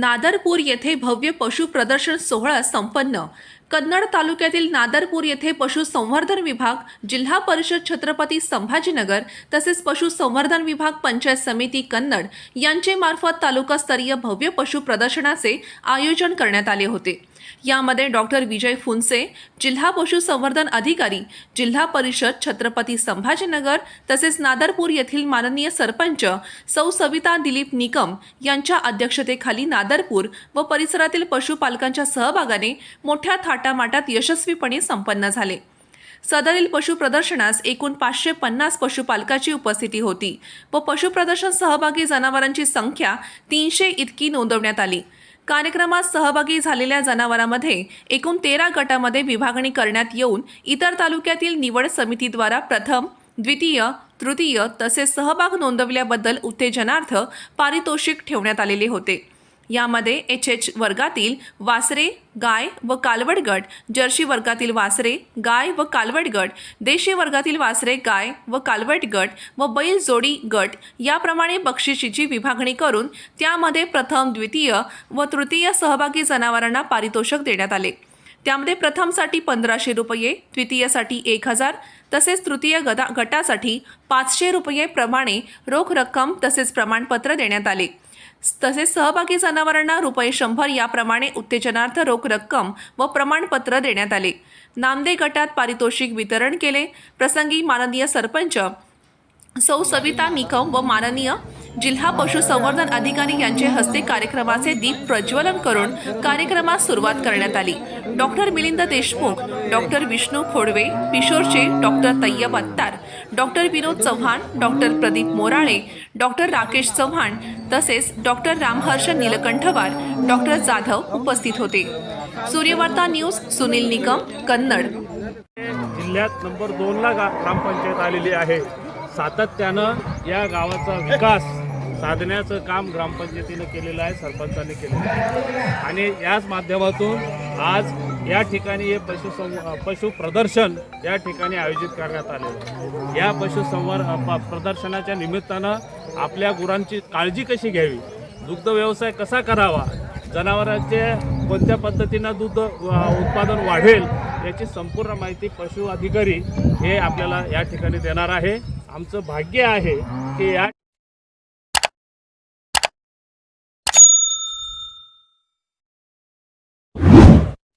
नादरपूर येथे भव्य पशु प्रदर्शन सोहळा संपन्न. कन्नड तालुक्यातील नादरपूर येथे पशुसंवर्धन विभाग जिल्हा परिषद छत्रपती संभाजीनगर तसेच पशुसंवर्धन विभाग पंचायत समिती कन्नड यांचे मार्फत तालुकास्तरीय भव्य पशु प्रदर्शनाचे आयोजन करण्यात आले होते. यामध्ये डॉक्टर विजय फुनसे जिल्हा पशुसंवर्धन अधिकारी जिल्हा परिषद छत्रपती संभाजीनगर तसेच नादरपूर येथील माननीय सरपंच सौ सविता दिलीप निकम यांच्या अध्यक्षतेखाली नादरपूर व परिसरातील पशुपालकांच्या सहभागाने मोठ्या थाटामाटात यशस्वीपणे संपन्न झाले. सदरील पशु प्रदर्शनास एकूण पाचशे पन्नास पशुपालकाची उपस्थिती होती व पशु प्रदर्शन सहभागी जनावरांची संख्या तीनशे इतकी नोंदवण्यात आली. कार्यक्रमात सहभागी झालेल्या जनावरांमध्ये एकूण तेरा गटामध्ये विभागणी करण्यात येऊन इतर तालुक्यातील निवड समितीद्वारा प्रथम द्वितीय तृतीय तसेच सहभाग नोंदवल्याबद्दल उत्तेजनार्थ पारितोषिक ठेवण्यात आलेले होते. यामध्ये एच एच वर्गातील वासरे गाय व कालवड गट जर्सी वर्गातील वासरे गाय व कालवड गट देशी वर्गातील वासरे गाय व कालवड गट व बैल जोडी गट याप्रमाणे बक्षिशीची विभागणी करून त्यामध्ये प्रथम द्वितीय व तृतीय सहभागी जनावरांना पारितोषिक देण्यात आले. त्यामध्ये प्रथमसाठी पंधराशे रुपये द्वितीयसाठी एक हजार तसेच तृतीय गदा गटासाठी पाचशे रुपये प्रमाणे रोख रक्कम तसेच प्रमाणपत्र देण्यात आले. तसेच सहभागी जनावरांना रुपये शंभर याप्रमाणे उत्तेजनार्थ रोख रक्कम व प्रमाणपत्र देण्यात आले. नांदे गटात पारितोषिक वितरण केले. प्रसंगी माननीय सरपंच सौ सविता निकम व माननीय जिल्हा पशुसंवर्धन अधिकारी यांचे हस्ते कार्यक्रमाचे दीप प्रज्वलन करून कार्यक्रमास सुरुवात करण्यात आली. Doctor Milind Deshmukh doctor Vishnu Khodwe पिशोरचे doctor Tayyab Attar doctor Vinod Chavan doctor Pradeep Morale doctor Rakesh Chavan तसेच डॉक्टर रामहर्ष नीलकंठवार डॉक्टर जाधव उपस्थित होते. सूर्यवार्ता न्यूज सुनील निकम कन्नड. जिल्ह्यात नंबर दोनला ग्रामपंचायत आलेली आहे. सातत्यानं या गावाचा विकास साधण्याचं काम ग्रामपंचायतीनं केलेलं आहे सरपंचाने केलेलं आहे. आणि याच माध्यमातून आज या ठिकाणी हे पशुसं पशु प्रदर्शन या ठिकाणी आयोजित करण्यात आलेलं या पशुसंवर प्रदर्शनाच्या निमित्तानं आपल्या गुरांची काळजी कशी घ्यावी? दुग्ध व्यवसाय कसा करावा? जनावरांचे कोणत्या पद्धतीनं दूध उत्पादन वाढेल याची संपूर्ण माहिती पशु अधिकारी हे आपल्याला या ठिकाणी देणार आहे. आमचं भाग्य आहे की या